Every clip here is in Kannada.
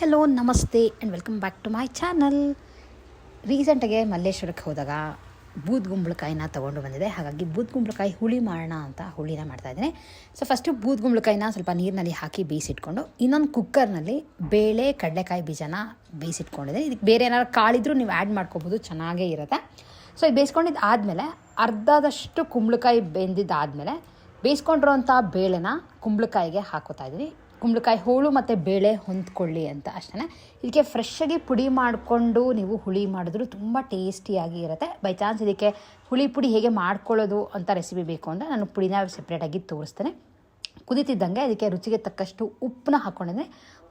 ಹಲೋ, ನಮಸ್ತೆ and welcome back to my channel ರೀಸೆಂಟಾಗೆ ಮಲ್ಲೇಶ್ವರಕ್ಕೆ ಹೋದಾಗ ಬೂದ್ಗುಂಬಳಕಾಯಿನ ತೊಗೊಂಡು ಬಂದಿದೆ. ಹಾಗಾಗಿ ಬೂದ್ಗುಂಬಳಕಾಯಿ ಹುಳಿ ಮಾಡೋಣ ಅಂತ ಹುಳಿನ ಮಾಡ್ತಾಯಿದ್ದೀನಿ ಸೊ ಫಸ್ಟು ಬೂದ್ಗುಂಬಳಕಾಯಿನ ಸ್ವಲ್ಪ ನೀರಿನಲ್ಲಿ ಹಾಕಿ ಬೇಯಿಸಿಟ್ಕೊಂಡು ಇನ್ನೊಂದು ಕುಕ್ಕರ್ನಲ್ಲಿ ಬೇಳೆ, ಕಡಲೆಕಾಯಿ ಬೀಜನ ಬೇಯಿಸಿಟ್ಕೊಂಡಿದೆ ಇದಕ್ಕೆ ಬೇರೆ ಏನಾದ್ರು ಕಾಳಿದ್ರು ನೀವು ಆ್ಯಡ್ ಮಾಡ್ಕೋಬೋದು, ಚೆನ್ನಾಗೇ ಇರುತ್ತೆ. ಸೊ ಇದು ಬೇಯಿಸ್ಕೊಂಡಿದ್ದು ಆದಮೇಲೆ ಅರ್ಧದಷ್ಟು ಕುಂಬಳಕಾಯಿ ಬೆಂದಿದ್ದಾದಮೇಲೆ ಬೇಯಿಸ್ಕೊಂಡಿರೋಂಥ ಬೇಳೆನ ಕುಂಬಳಕಾಯಿಗೆ ಹಾಕೋತಾ ಇದ್ದೀನಿ. ಕುಂಬಳಕಾಯಿ ಹೋಳು ಮತ್ತು ಬೇಳೆ ಹೊಂದ್ಕೊಳ್ಳಿ ಅಂತ ಅಷ್ಟೇ ಇದಕ್ಕೆ ಫ್ರೆಶ್ಶಾಗಿ ಪುಡಿ ಮಾಡಿಕೊಂಡು ನೀವು ಹುಳಿ ಮಾಡಿದ್ರು ತುಂಬ ಟೇಸ್ಟಿಯಾಗಿ ಇರುತ್ತೆ. ಬೈ ಚಾನ್ಸ್ ಇದಕ್ಕೆ ಹುಳಿ ಪುಡಿ ಹೇಗೆ ಮಾಡ್ಕೊಳ್ಳೋದು ಅಂತ ರೆಸಿಪಿ ಬೇಕು ಅಂದರೆ ನಾನು ಪುಡಿನ ಸಪ್ರೇಟಾಗಿ ತೋರಿಸ್ತೇನೆ. ಕುದೀತಿದ್ದಂಗೆ ಅದಕ್ಕೆ ರುಚಿಗೆ ತಕ್ಕಷ್ಟು ಉಪ್ಪನ್ನ ಹಾಕ್ಕೊಂಡಿದ್ದೆ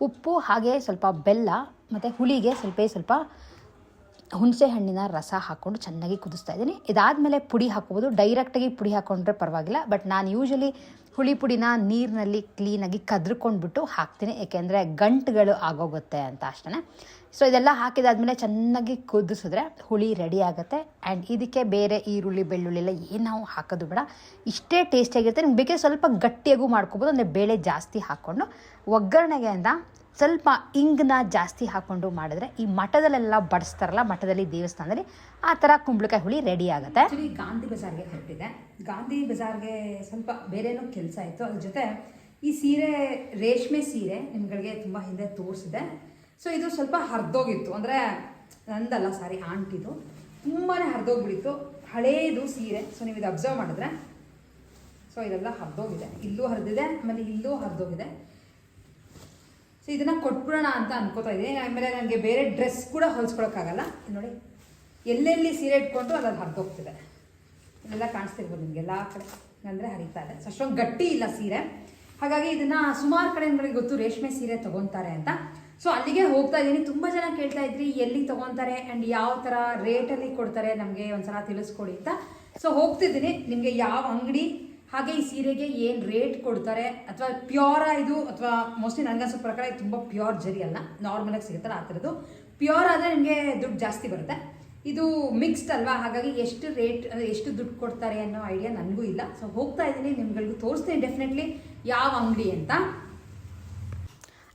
ಉಪ್ಪು, ಹಾಗೆ ಸ್ವಲ್ಪ ಬೆಲ್ಲ ಮತ್ತು ಹುಳಿಗೆ ಸ್ವಲ್ಪ ಸ್ವಲ್ಪ ಹುಣಸೆ ಹಣ್ಣಿನ ರಸ ಹಾಕ್ಕೊಂಡು ಚೆನ್ನಾಗಿ ಕುದಿಸ್ತಾ ಇದ್ದೀನಿ. ಇದಾದಮೇಲೆ ಪುಡಿ ಹಾಕೋಬೋದು. ಡೈರೆಕ್ಟಾಗಿ ಪುಡಿ ಹಾಕ್ಕೊಂಡ್ರೆ ಪರವಾಗಿಲ್ಲ. ಬಟ್ ನಾನು ಯೂಶಲಿ ಹುಳಿ ಪುಡಿನ ನೀರಿನಲ್ಲಿ ಕ್ಲೀನಾಗಿ ಕದ್ರಿಕೊಂಡ್ಬಿಟ್ಟು ಹಾಕ್ತೀನಿ. ಏಕೆಂದರೆ ಗಂಟುಗಳು ಆಗೋಗುತ್ತೆ ಅಂತ ಅಷ್ಟೇ ಸೊ ಇದೆಲ್ಲ ಹಾಕಿದಾದ್ಮೇಲೆ ಚೆನ್ನಾಗಿ ಕುದಿಸಿದ್ರೆ ಹುಳಿ ರೆಡಿ ಆಗುತ್ತೆ. ಆ್ಯಂಡ್ ಇದಕ್ಕೆ ಬೇರೆ ಈರುಳ್ಳಿ, ಬೆಳ್ಳುಳ್ಳಿ ಎಲ್ಲ ಏನು ನಾವು ಹಾಕೋದು ಬೇಡ. ಇಷ್ಟೇ ಟೇಸ್ಟಿಯಾಗಿರುತ್ತೆ ನಿಮ್ಗೆ ಬೇಕಾದ್ರೆ ಸ್ವಲ್ಪ ಗಟ್ಟಿಯಾಗೂ ಮಾಡ್ಕೊಬೋದು. ಅಂದರೆ ಬೇಳೆ ಜಾಸ್ತಿ ಹಾಕ್ಕೊಂಡು ಒಗ್ಗರಣೆಗೆ ಅಂತ ಸ್ವಲ್ಪ ಇಂಗನ್ನ ಜಾಸ್ತಿ ಹಾಕ್ಕೊಂಡು ಮಾಡಿದ್ರೆ ಈ ಮಠದಲ್ಲೆಲ್ಲ ಬಡಿಸ್ತಾರಲ್ಲ, ಮಠದಲ್ಲಿ ದೇವಸ್ಥಾನದಲ್ಲಿ ಆ ಥರ ಕುಂಬಳಕಾಯಿ ಹುಳಿ ರೆಡಿ ಆಗುತ್ತೆ. ಆ್ಯಕ್ಚುಲಿ ಗಾಂಧಿ ಬಜಾರ್ಗೆ ಹೊರಟಿದೆ ಗಾಂಧಿ ಬಜಾರ್ಗೆ ಸ್ವಲ್ಪ ಬೇರೆನೂ ಕೆಲಸ ಇತ್ತು. ಅದ್ರ ಜೊತೆ ಈ ಸೀರೆ, ರೇಷ್ಮೆ ಸೀರೆ ನಿಮ್ಗಳಿಗೆ ತುಂಬ ಹಿಂದೆ ತೋರಿಸಿದೆ. ಸೊ ಇದು ಸ್ವಲ್ಪ ಹರಿದೋಗಿತ್ತು. ಅಂದರೆ ನಂದಲ್ಲ, ಸಾರಿ, ಆಂಟಿದು. ತುಂಬಾ ಹರಿದೋಗ್ಬಿಡಿತ್ತು ಹಳೇದು ಸೀರೆ. ಸೊ ನೀವು ಇದು ಅಬ್ಸರ್ವ್ ಮಾಡಿದ್ರೆ. ಸೊ ಇದೆಲ್ಲ ಹರಿದೋಗಿದೆ. ಇಲ್ಲೂ ಹರಿದಿದೆ, ಆಮೇಲೆ ಇಲ್ಲೂ ಹರಿದೋಗಿದೆ. ಸೊ ಇದನ್ನು ಕೊಟ್ಬಿಡೋಣ ಅಂತ ಅನ್ಕೋತಾ ಇದ್ದೀನಿ. ಆಮೇಲೆ ನನಗೆ ಬೇರೆ ಡ್ರೆಸ್ ಕೂಡ ಹೊಲ್ಸ್ಕೊಳಕ್ಕಾಗಲ್ಲ. ನೋಡಿ, ಎಲ್ಲೆಲ್ಲಿ ಸೀರೆ ಇಟ್ಕೊಂಡು ಅದ್ರಲ್ಲಿ ಹರಿದೋಗ್ತಿದೆ. ಇಲ್ಲೆಲ್ಲ ಕಾಣಿಸ್ತಿರ್ಬೋದು ನಿಮಗೆ ಎಲ್ಲ ಕಡೆ. ಅಂದರೆ ಹರಿತಾ ಇದೆ. ಸೊ ಅಷ್ಟೊಂದು ಗಟ್ಟಿ ಇಲ್ಲ ಸೀರೆ. ಹಾಗಾಗಿ ಇದನ್ನು ಸುಮಾರು ಕಡೆ ನನಗೆ ಗೊತ್ತು, ರೇಷ್ಮೆ ಸೀರೆ ತೊಗೊತಾರೆ ಅಂತ. ಸೊ ಅಲ್ಲಿಗೆ ಹೋಗ್ತಾ ಇದ್ದೀನಿ. ತುಂಬ ಜನ ಕೇಳ್ತಾ ಇದ್ರಿ, ಎಲ್ಲಿ ತಗೊಂತಾರೆ ಆ್ಯಂಡ್ ಯಾವ ಥರ ರೇಟಲ್ಲಿ ಕೊಡ್ತಾರೆ ನಮಗೆ ಒಂದ್ಸಲ ತಿಳಿಸ್ಕೊಡಿ ಅಂತ. ಸೊ ಹೋಗ್ತಿದ್ದೀನಿ. ನಿಮಗೆ ಯಾವ ಅಂಗಡಿ, ಹಾಗೆ ಈ ಸೀರೆಗೆ ಏನು ರೇಟ್ ಕೊಡ್ತಾರೆ ಅಥವಾ ಪ್ಯೂರ ಇದು, ಅಥವಾ ಮೋಸ್ಟ್ಲಿ ನನಗನ್ಸೋ ಪ್ರಕಾರ ಇದು ತುಂಬ ಪ್ಯೂರ್ ಜರಿ ಅಲ್ಲ. ನಾರ್ಮಲಾಗಿ ಸಿಗುತ್ತಲ್ಲ ಆ ಥರದ್ದು. ಪ್ಯೂರ್ ಆದರೆ ನಿಮಗೆ ದುಡ್ಡು ಜಾಸ್ತಿ ಬರುತ್ತೆ. ಇದು ಮಿಕ್ಸ್ಡ್ ಅಲ್ವಾ? ಹಾಗಾಗಿ ಎಷ್ಟು ರೇಟ್ ಎಷ್ಟು ದುಡ್ಡು ಕೊಡ್ತಾರೆ ಅನ್ನೋ ಐಡಿಯಾ ನನಗೂ ಇಲ್ಲ. ಸೊ ಹೋಗ್ತಾ ಇದ್ದೀನಿ. ನಿಮ್ಗಳಿಗೂ ತೋರಿಸ್ತೀನಿ ಡೆಫಿನೆಟ್ಲಿ ಯಾವ ಅಂಗಡಿ ಅಂತ.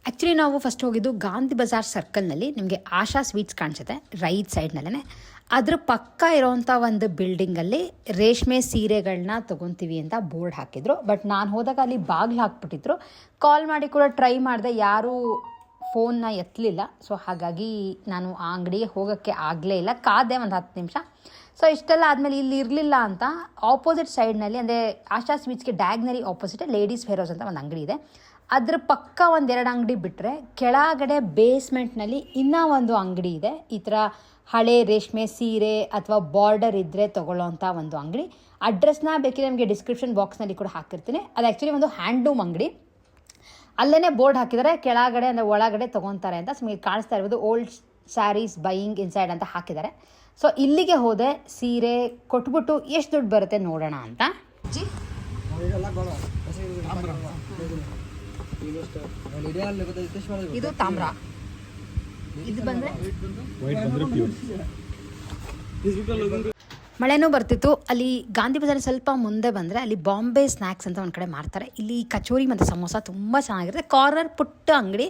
ಆ್ಯಕ್ಚುಲಿ ನಾವು ಫಸ್ಟ್ ಹೋಗಿದ್ದು ಗಾಂಧಿ ಬಜಾರ್ ಸರ್ಕಲ್ನಲ್ಲಿ ನಿಮಗೆ ಆಶಾ ಸ್ವೀಟ್ಸ್ ಕಾಣಿಸುತ್ತೆ ರೈಟ್ ಸೈಡ್ನಲ್ಲೇ ಅದ್ರ ಪಕ್ಕ ಇರೋವಂಥ ಒಂದು ಬಿಲ್ಡಿಂಗಲ್ಲಿ ರೇಷ್ಮೆ ಸೀರೆಗಳನ್ನ ತೊಗೊತೀವಿ ಅಂತ ಬೋರ್ಡ್ ಹಾಕಿದ್ರು. ಬಟ್ ನಾನು ಹೋದಾಗ ಅಲ್ಲಿ ಬಾಗಿಲು ಹಾಕ್ಬಿಟ್ಟಿದ್ರು. ಕಾಲ್ ಮಾಡಿ ಕೂಡ ಟ್ರೈ ಮಾಡಿದೆ, ಯಾರೂ ಫೋನ್ನ ಎತ್ತಲಿಲ್ಲ ಸೊ ಹಾಗಾಗಿ ನಾನು ಆ ಅಂಗಡಿಗೆ ಹೋಗೋಕ್ಕೆ ಆಗಲೇ ಇಲ್ಲ. ಕಾದೆ ಒಂದು ಹತ್ತು ನಿಮಿಷ. ಸೊ ಇಷ್ಟೆಲ್ಲ ಆದಮೇಲೆ ಇಲ್ಲಿ ಇರಲಿಲ್ಲ ಅಂತ ಆಪೋಸಿಟ್ ಸೈಡ್ನಲ್ಲಿ ಅಂದರೆ ಆಶಾ ಸ್ವೀಟ್ಸ್ಗೆ ಡ್ಯಾಗ್ನರಿ ಆಪೋಸಿಟ್ ಲೇಡೀಸ್ ಫೇರೋಸ್ ಅಂತ ಒಂದು ಅಂಗಡಿ ಇದೆ. ಅದ್ರ ಪಕ್ಕ ಒಂದೆರಡು ಅಂಗಡಿ ಬಿಟ್ಟರೆ ಕೆಳಗಡೆ ಬೇಸ್ಮೆಂಟ್ನಲ್ಲಿ ಇನ್ನೂ ಒಂದು ಅಂಗಡಿ ಇದೆ. ಈ ಥರ ಹಳೆ ರೇಷ್ಮೆ ಸೀರೆ ಅಥವಾ ಬಾರ್ಡರ್ ಇದ್ದರೆ ತೊಗೊಳ್ಳೋಂಥ ಒಂದು ಅಂಗಡಿ. ಅಡ್ರೆಸ್ನ ಬೇಕಿದ್ರೆ ನಿಮಗೆ ಡಿಸ್ಕ್ರಿಪ್ಷನ್ ಬಾಕ್ಸ್ನಲ್ಲಿ ಕೂಡ ಹಾಕಿರ್ತೀನಿ. ಅದು ಆ್ಯಕ್ಚುಲಿ ಒಂದು ಹ್ಯಾಂಡ್ಲೂಮ್ ಅಂಗಡಿ. ಅಲ್ಲೇ ಬೋರ್ಡ್ ಹಾಕಿದರೆ, ಕೆಳಗಡೆ ಅಂದರೆ ಒಳಗಡೆ ತೊಗೊತಾರೆ ಅಂತ ನಿಮಗೆ ಕಾಣಿಸ್ತಾ ಇರ್ಬೋದು. ಓಲ್ಡ್ ಸ್ಯಾರೀಸ್ ಬೈಯಿಂಗ್ ಇನ್ಸೈಡ್ ಅಂತ ಹಾಕಿದ್ದಾರೆ ಸೊ ಇಲ್ಲಿಗೆ ಹೋದೆ, ಸೀರೆ ಕೊಟ್ಬಿಟ್ಟು ಎಷ್ಟು ದುಡ್ಡು ಬರುತ್ತೆ ನೋಡೋಣ ಅಂತ. ಇದು ತಾಮ್ರ. ಇದು ಬಂದರೆ? ಮಳೆನೂ ಬರ್ತಿತ್ತು. ಅಲ್ಲಿ ಗಾಂಧಿ ಬಜಾರ್ ಸ್ವಲ್ಪ ಮುಂದೆ ಬಂದರೆ ಅಲ್ಲಿ ಬಾಂಬೆ ಸ್ನ್ಯಾಕ್ಸ್ ಅಂತ ಒಂದು ಕಡೆ ಮಾಡ್ತಾರೆ ಇಲ್ಲಿ ಕಚೋರಿ ಮತ್ತು ಸಮೋಸ ತುಂಬ ಚೆನ್ನಾಗಿರುತ್ತೆ. ಕಾರ್ನರ್ ಪುಟ್ಟ ಅಂಗಡಿ.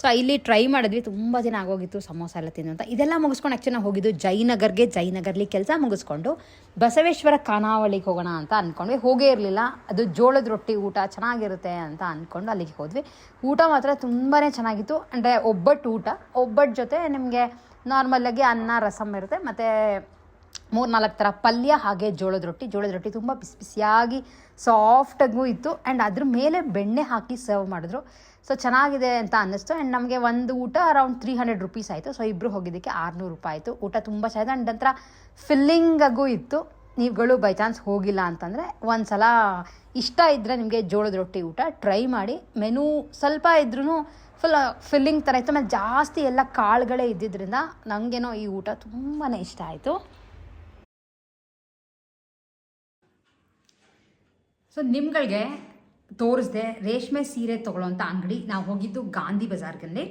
ಸೊ ಇಲ್ಲಿ ಟ್ರೈ ಮಾಡಿದ್ವಿ. ತುಂಬ ದಿನ ಆಗೋಗಿತ್ತು ಸಮೋಸ ಎಲ್ಲ ತಿನ್ನು ಅಂತ. ಇದೆಲ್ಲ ಮುಗಿಸ್ಕೊಂಡು ಆ್ಯಕ್ಚುಲಿ ಹೋಗಿದ್ದು ಜಯನಗರ್ಗೆ ಜಯನಗರ್ಲಿ ಕೆಲಸ ಮುಗಿಸ್ಕೊಂಡು ಬಸವೇಶ್ವರ ಖಾನಾವಳಿಗೆ ಹೋಗೋಣ ಅಂತ ಅಂದ್ಕೊಂಡ್ವಿ ಹೋಗೇ ಇರಲಿಲ್ಲ. ಅದು ಜೋಳದ ರೊಟ್ಟಿ ಊಟ ಚೆನ್ನಾಗಿರುತ್ತೆ ಅಂತ ಅಂದ್ಕೊಂಡು ಅಲ್ಲಿಗೆ ಹೋದ್ವಿ. ಊಟ ಮಾತ್ರ ತುಂಬಾ ಚೆನ್ನಾಗಿತ್ತು. ಅಂದರೆ ಒಬ್ಬಟ್ಟು ಊಟ. ಒಬ್ಬಟ್ಟು ಜೊತೆ ನಿಮಗೆ ನಾರ್ಮಲಾಗಿ ಅನ್ನ ರಸಮ್ ಇರುತ್ತೆ. ಮತ್ತು ಮೂರು ನಾಲ್ಕು ಥರ ಪಲ್ಯ ಹಾಗೆ ಜೋಳದ ರೊಟ್ಟಿ. ಜೋಳದ ರೊಟ್ಟಿ ತುಂಬ ಬಿಸಿ ಬಿಸಿಯಾಗಿ ಸಾಫ್ಟಾಗೂ ಇತ್ತು. ಆ್ಯಂಡ್ ಅದ್ರ ಮೇಲೆ ಬೆಣ್ಣೆ ಹಾಕಿ ಸರ್ವ್ ಮಾಡಿದ್ರು. ಸೊ ಚೆನ್ನಾಗಿದೆ ಅಂತ ಅನ್ನಿಸ್ತು. ಆ್ಯಂಡ್ ನಮಗೆ ಒಂದು ಊಟ ಅರೌಂಡ್ ತ್ರೀ ಹಂಡ್ರೆಡ್ ರುಪೀಸ್ ಆಯಿತು. ಸೊ ಇಬ್ಬರು ಹೋಗಿದ್ದಕ್ಕೆ ಆರುನೂರು ರೂಪಾಯಿ ಆಯಿತು. ಊಟ ತುಂಬ ಚೆನ್ನಾಗಿದೆ. ಆ್ಯಂಡ್ ನಂತರ ಫಿಲ್ಲಿಂಗಾಗೂ ಇತ್ತು. ನೀವುಗಳು ಬೈ ಚಾನ್ಸ್ ಹೋಗಿಲ್ಲ ಅಂತಂದರೆ ಒಂದು ಸಲ ಇಷ್ಟ ಇದ್ದರೆ ನಿಮಗೆ ಜೋಳದ ರೊಟ್ಟಿ ಊಟ ಟ್ರೈ ಮಾಡಿ. ಮೆನು ಸ್ವಲ್ಪ ಇದ್ರೂ ಫುಲ್ ಫಿಲ್ಲಿಂಗ್ ಥರ ಇತ್ತು. ಆಮೇಲೆ ಜಾಸ್ತಿ ಎಲ್ಲ ಕಾಳುಗಳೇ ಇದ್ದಿದ್ದರಿಂದ ನನಗೇನೋ ಈ ಊಟ ತುಂಬಾ ಇಷ್ಟ ಆಯಿತು. ಸೊ ನಿಮ್ಗಳಿಗೆ ತೋರಿಸ್ದೆ ರೇಷ್ಮೆ ಸೀರೆ ತೊಗೊಳ್ಳೋಂಥ ಅಂಗಡಿ. ನಾವು ಹೋಗಿದ್ದು ಗಾಂಧಿ ಬಜಾರ್ಗಲ್ಲಿ.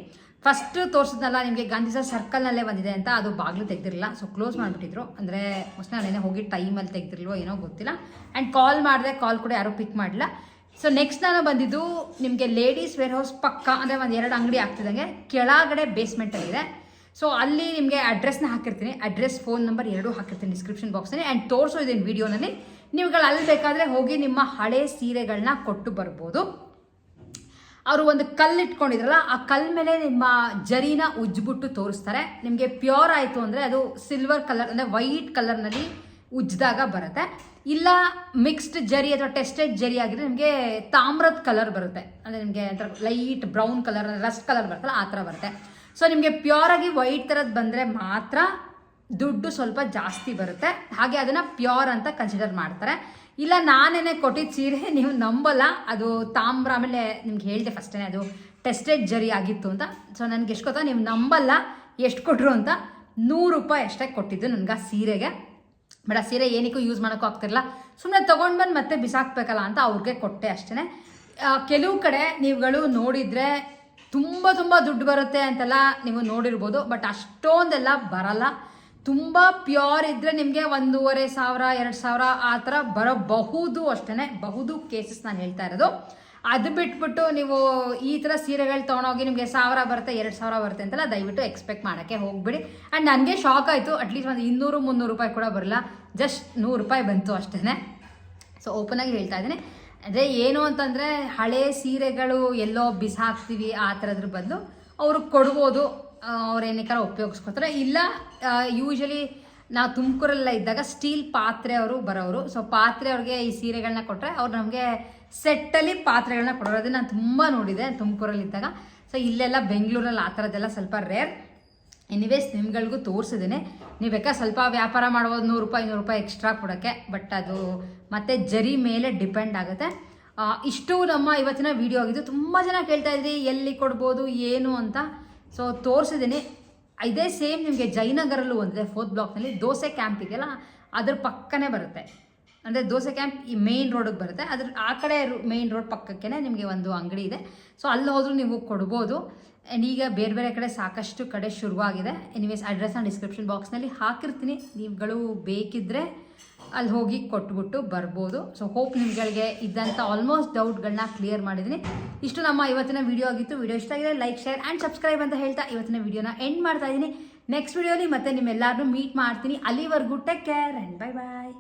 ಫಸ್ಟ್ ತೋರಿಸಿದ್ನಲ್ಲ, ನಿಮಗೆ ಗಾಂಧಿ ಬಜಾರ್ ಸರ್ಕಲ್ನಲ್ಲೇ ಬಂದಿದೆ ಅಂತ ಅದು ಬಾಗಿಲು ತೆಗ್ದಿರಲಿಲ್ಲ. So close ಮಾಡಿಬಿಟ್ಟಿದ್ರು. ಅಂದರೆ ಹೊಸನೇ ಹೋಗಿ ಟೈಮಲ್ಲಿ ತೆಗ್ದಿರಲ್ವೋ ಏನೋ ಗೊತ್ತಿಲ್ಲ. ಆ್ಯಂಡ್ ಕಾಲ್ ಮಾಡಿದೆ ಕಾಲ್ ಕೂಡ ಯಾರೂ ಪಿಕ್ ಮಾಡಲಿಲ್ಲ. ಸೊ ನೆಕ್ಸ್ಟ್ ನಾನು ಬಂದಿದ್ದು ನಿಮಗೆ ಲೇಡೀಸ್ ವೇರ್ ಹೌಸ್ ಪಕ್ಕ ಅಂದರೆ ಒಂದು ಎರಡು ಅಂಗಡಿ ಆಗ್ತಿದ್ದಂಗೆ ಕೆಳಗಡೆ ಬೇಸ್ಮೆಂಟಲ್ಲಿದೆ ಸೊ ಅಲ್ಲಿ ನಿಮಗೆ ಅಡ್ರೆಸ್ನ ಹಾಕಿರ್ತೀನಿ. ಅಡ್ರೆಸ್ ಫೋನ್ ನಂಬರ್ ಎರಡೂ ಹಾಕಿರ್ತೀನಿ ಡಿಸ್ಕ್ರಿಪ್ಷನ್ ಬಾಕ್ಸಲ್ಲಿ ಆ್ಯಂಡ್ ತೋರಿಸೋ ಇದೇನು ವಿಡಿಯೋನಲ್ಲಿ ನೀವುಗಳು ಅಲ್ಲಿ ಬೇಕಾದರೆ ಹೋಗಿ ನಿಮ್ಮ ಹಳೆ ಸೀರೆಗಳನ್ನ ಕೊಟ್ಟು ಬರ್ಬೋದು. ಅವರು ಒಂದು ಕಲ್ಲು ಇಟ್ಕೊಂಡಿದ್ರಲ್ಲ, ಆ ಕಲ್ ಮೇಲೆ ನಿಮ್ಮ ಜರಿನ ಉಜ್ಜಿಬಿಟ್ಟು ತೋರಿಸ್ತಾರೆ. ನಿಮಗೆ ಪ್ಯೂರ್ ಆಯಿತು ಅಂದರೆ ಅದು ಸಿಲ್ವರ್ ಕಲರ್, ಅಂದರೆ ವೈಟ್ ಕಲರ್ನಲ್ಲಿ ಉಜ್ಜಿದಾಗ ಬರುತ್ತೆ. ಇಲ್ಲ ಮಿಕ್ಸ್ಡ್ ಜರಿ ಅಥವಾ ಟೆಸ್ಟೆಡ್ ಜರಿ ಆಗಿದ್ರೆ ನಿಮಗೆ ತಾಮ್ರದ ಕಲರ್ ಬರುತ್ತೆ. ಅಂದರೆ ನಿಮಗೆ ಒಂಥರ light brown colour, rust colour ಬರುತ್ತಲ್ಲ ಆ ಥರ ಬರುತ್ತೆ. ಸೊ, ನಿಮಗೆ ಪ್ಯೂರಾಗಿ ವೈಟ್ ಥರದ್ದು ಬಂದರೆ ಮಾತ್ರ ದುಡ್ಡು ಸ್ವಲ್ಪ ಜಾಸ್ತಿ ಬರುತ್ತೆ. ಹಾಗೆ ಅದನ್ನು ಪ್ಯೂರ್ ಅಂತ ಕನ್ಸಿಡರ್ ಮಾಡ್ತಾರೆ. ಇಲ್ಲ, ನಾನೇನೆ ಕೊಟ್ಟಿದ್ದ ಸೀರೆ ನೀವು ನಂಬಲ್ಲ. ಅದು ತಾಮ್ರ ಆಮೇಲೆ ನಿಮ್ಗೆ ಹೇಳಿದೆ ಫಸ್ಟೇ ಅದು ಟೆಸ್ಟೆಡ್ ಜರಿ ಆಗಿತ್ತು ಅಂತ. ಸೊ ನನಗೆ ಎಷ್ಟು ಗೊತ್ತಾ? ನೀವು ನಂಬಲ್ಲ, ಎಷ್ಟು ಕೊಟ್ಟರು ಅಂತ ನೂರು ರೂಪಾಯಿ ಅಷ್ಟೇ ಕೊಟ್ಟಿದ್ದು ನನಗೆ ಆ ಸೀರೆಗೆ. ಬಟ್ ಆ ಸೀರೆ ಏನಕ್ಕೂ ಯೂಸ್ ಮಾಡೋಕ್ಕೂ ಆಗ್ತಿರಲ್ಲ ಸುಮ್ಮನೆ ತೊಗೊಂಡು ಬಂದು ಮತ್ತೆ ಬಿಸಾಕ್ಬೇಕಲ್ಲ ಅಂತ ಅವ್ರಿಗೆ ಕೊಟ್ಟೆ ಅಷ್ಟೇ ಕೆಲವು ಕಡೆ ನೀವುಗಳು ನೋಡಿದರೆ ತುಂಬ ತುಂಬ ದುಡ್ಡು ಬರುತ್ತೆ ಅಂತೆಲ್ಲ ನೀವು ನೋಡಿರ್ಬೋದು. ಬಟ್ ಅಷ್ಟೊಂದೆಲ್ಲ ಬರಲ್ಲ. ತುಂಬ ಪ್ಯೂರ್ ಇದ್ದರೆ ನಿಮಗೆ ಒಂದೂವರೆ ಸಾವಿರ, ಎರಡು ಸಾವಿರ ಆ ಥರ ಬರಬಹುದು ಅಷ್ಟೇ ಬಹುದು ಕೇಸಸ್ ನಾನು ಹೇಳ್ತಾ ಇರೋದು. ಅದು ಬಿಟ್ಬಿಟ್ಟು ನೀವು ಈ ಥರ ಸೀರೆಗಳು ತೊಗೊಂಡೋಗಿ ನಿಮಗೆ ಸಾವಿರ ಬರುತ್ತೆ, ಎರಡು ಸಾವಿರ ಬರುತ್ತೆ ಅಂತೆಲ್ಲ ದಯವಿಟ್ಟು ಎಕ್ಸ್ಪೆಕ್ಟ್ ಮಾಡೋಕ್ಕೆ ಹೋಗ್ಬಿಡಿ. ಆ್ಯಂಡ್ ನನಗೆ ಶಾಕ್ ಆಯಿತು. ಅಟ್ಲೀಸ್ಟ್ ಒಂದು ಇನ್ನೂರು, ಮುನ್ನೂರು ರೂಪಾಯಿ ಕೂಡ ಬರಲ್ಲ. ಜಸ್ಟ್ ನೂರು ರೂಪಾಯಿ ಬಂತು ಅಷ್ಟೇ ಸೊ ಓಪನ್ ಆಗಿ ಹೇಳ್ತಾ ಇದ್ದೀನಿ. ಅದೇ ಏನು ಅಂತಂದರೆ ಹಳೆ ಸೀರೆಗಳು ಎಲ್ಲೋ ಬಿಸಾಕ್ತೀವಿ ಆ ಥರದ್ರ ಬದಲು ಅವರು ಕೊಡ್ಬೋದು. ಅವ್ರು ಏನಕ್ಕಾರ ಉಪಯೋಗಿಸ್ಕೊತಾರೆ. ಇಲ್ಲ ಯೂಶಲಿ ನಾವು ತುಮಕೂರೆಲ್ಲ ಇದ್ದಾಗ ಸ್ಟೀಲ್ ಪಾತ್ರೆ ಅವರು ಬರೋರು ಸೊ ಪಾತ್ರೆ ಅವ್ರಿಗೆ ಈ ಸೀರೆಗಳನ್ನ ಕೊಟ್ಟರೆ ಅವ್ರು ನಮಗೆ ಸೆಟ್ಟಲ್ಲಿ ಪಾತ್ರೆಗಳನ್ನ ಕೊಡೋರು. ಅದನ್ನ ನಾನು ತುಂಬ ನೋಡಿದೆ ತುಮಕೂರಲ್ಲಿ ಇದ್ದಾಗ. ಸೊ ಇಲ್ಲೆಲ್ಲ ಬೆಂಗಳೂರಲ್ಲಿ ಆ ಥರದ್ದೆಲ್ಲ ಸ್ವಲ್ಪ ರೇರ್ ಎನಿವೇಸ್ ನಿಮ್ಗಳಿಗೂ ತೋರಿಸಿದ್ದೀನಿ. ನೀವು ಬೇಕಾ ಸ್ವಲ್ಪ ವ್ಯಾಪಾರ ಮಾಡ್ಬೋದು, ನೂರು ರೂಪಾಯಿ ನೂರು ರೂಪಾಯಿ ಎಕ್ಸ್ಟ್ರಾ ಕೊಡೋಕ್ಕೆ. ಬಟ್ ಅದು ಮತ್ತೆ ಜರಿ ಮೇಲೆ ಡಿಪೆಂಡ್ ಆಗುತ್ತೆ. ಇಷ್ಟು ನಮ್ಮ ಇವತ್ತಿನ ವಿಡಿಯೋ ಆಗಿದ್ದು ತುಂಬ ಜನ ಕೇಳ್ತಾ ಇದ್ರಿ, ಎಲ್ಲಿ ಕೊಡ್ಬೋದು, ಏನು ಅಂತ. ಸೊ ತೋರಿಸಿದ್ದೀನಿ ಇದೇ ಸೇಮ್ ನಿಮಗೆ ಜಯನಗರಲ್ಲೂ ಒಂದಿದೆ ಫೋರ್ತ್ ಬ್ಲಾಕ್ನಲ್ಲಿ ದೋಸೆ ಕ್ಯಾಂಪ್ ಇದೆಯಲ್ಲ ಅದ್ರ ಪಕ್ಕನೇ ಬರುತ್ತೆ. ಅಂದರೆ ದೋಸೆ ಕ್ಯಾಂಪ್ ಈ ಮೇನ್ ರೋಡಿಗೆ ಬರುತ್ತೆ. ಅದ್ರ ಆ ಕಡೆ ಮೇನ್ ರೋಡ್ ಪಕ್ಕಕ್ಕೆ ನಿಮಗೆ ಒಂದು ಅಂಗಡಿ ಇದೆ. ಸೊ ಅಲ್ಲಿ ಹೋದರೂ ನೀವು ಕೊಡ್ಬೋದು. ಆ್ಯಂಡ್ ಈಗ ಬೇರೆ ಬೇರೆ ಕಡೆ ಸಾಕಷ್ಟು ಕಡೆ ಶುರುವಾಗಿದೆ. ಎನಿವೇಸ್ ಅಡ್ರೆಸ್ನ ಡಿಸ್ಕ್ರಿಪ್ಷನ್ ಬಾಕ್ಸ್ನಲ್ಲಿ ಹಾಕಿರ್ತೀನಿ. ನೀವುಗಳು ಬೇಕಿದ್ದರೆ ಅಲ್ಲಿ ಹೋಗಿ ಕೊಟ್ಬಿಟ್ಟು ಬರ್ಬೋದು. ಸೊ ಹೋಪ್ ನಿಮ್ಗಳಿಗೆ ಇದ್ದಂಥ ಆಲ್ಮೋಸ್ಟ್ ಡೌಟ್ಗಳನ್ನ ಕ್ಲಿಯರ್ ಮಾಡಿದ್ದೀನಿ. ಇಷ್ಟು ನಮ್ಮ ಇವತ್ತಿನ ವಿಡಿಯೋ ಆಗಿತ್ತು. ವಿಡಿಯೋ ಇಷ್ಟ ಆಗಿದೆ ಲೈಕ್ ಶೇರ್ ಆ್ಯಂಡ್ ಸಬ್ಸ್ಕ್ರೈಬ್ ಅಂತ ಹೇಳ್ತಾ ಇವತ್ತಿನ ವಿಡಿಯೋನ ಎಂಡ್ ಮಾಡ್ತಾ ಇದ್ದೀನಿ ನೆಕ್ಸ್ಟ್ ವಿಡಿಯೋಲಿ ಮತ್ತೆ ನಿಮ್ಮೆಲ್ಲರನ್ನೂ ಮೀಟ್ ಮಾಡ್ತೀನಿ. ಅಲ್ಲಿವರೆಗೂ take care and bye bye